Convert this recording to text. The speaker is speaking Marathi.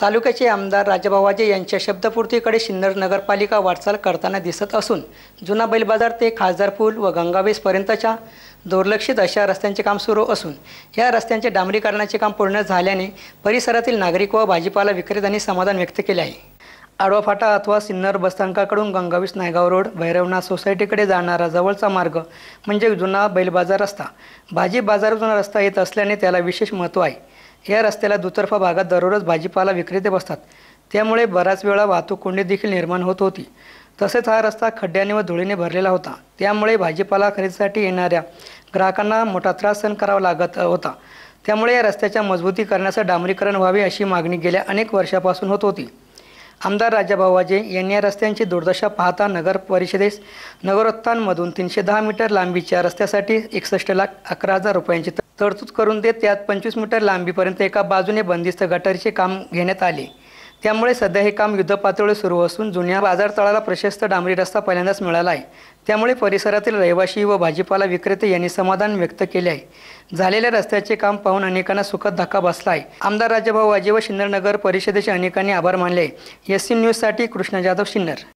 तालुक्याचे आमदार राजभावाजे यांच्या शब्दपूर्तीकडे सिन्नर नगरपालिका वाटचाल करताना दिसत असून जुना बैल बाजार ते खासदार पूल व गंगावेसपर्यंतच्या दुर्लक्षित अशा रस्त्यांचे काम सुरू असून या रस्त्यांचे डांबरीकरणाचे काम पूर्ण झाल्याने परिसरातील नागरिक व भाजीपाला विक्रेत्यांनी समाधान व्यक्त केले आहे. आडवा फाटा अथवा सिन्नर बसस्थानकाकडून गंगावीस नायगाव रोड भैरवनाथ सोसायटीकडे जाणारा जवळचा मार्ग म्हणजे जुना बैलबाजार रस्ता. भाजी बाजार जुना रस्ता येत असल्याने त्याला विशेष महत्त्व आहे. या रस्त्याला दुतर्फा भागात दररोज भाजीपाला विक्रेते बसतात. त्यामुळे बराच वेळा वाहतूक कोंडी देखील निर्माण होत होती. तसेच हा रस्ता खड्ड्याने व धुळीने भरलेला होता. त्यामुळे भाजीपाला खरेदीसाठी येणाऱ्या ग्राहकांना मोठा त्रास सहन करावा लागत होता. त्यामुळे या रस्त्याच्या मजबूती करण्याचं डांबरीकरण व्हावे अशी मागणी गेल्या अनेक वर्षापासून होत होती. आमदार राजाभाऊ वाजे यांनी या रस्त्यांची दुर्दशा पाहता नगर परिषदेस नगरोत्थानमधून तीनशे दहा मीटर लांबीच्या रस्त्यासाठी एकसष्ट लाख अकरा हजार रुपयांची तरतूद करून देत त्यात पंचवीस मीटर लांबीपर्यंत एका बाजूने बंदिस्त गटारीचे काम घेण्यात आले. त्यामुळे सध्या हे काम युद्धपातळीवर सुरू असून जुन्या बाजार तळाला प्रशस्त डांबरी रस्ता पहिल्यांदाच मिळाला आहे. त्यामुळे परिसरातील रहिवासी व भाजीपाला विक्रेते यांनी समाधान व्यक्त केले आहे. झालेल्या रस्त्याचे काम पाहून अनेकांना सुखद धक्का बसला आहे. आमदार राजाभाऊ वाजे व शिन्नर नगर परिषदेचे अनेकांनी आभार मानले आहे. एस सी न्यूजसाठी कृष्ण जाधव शिन्नर.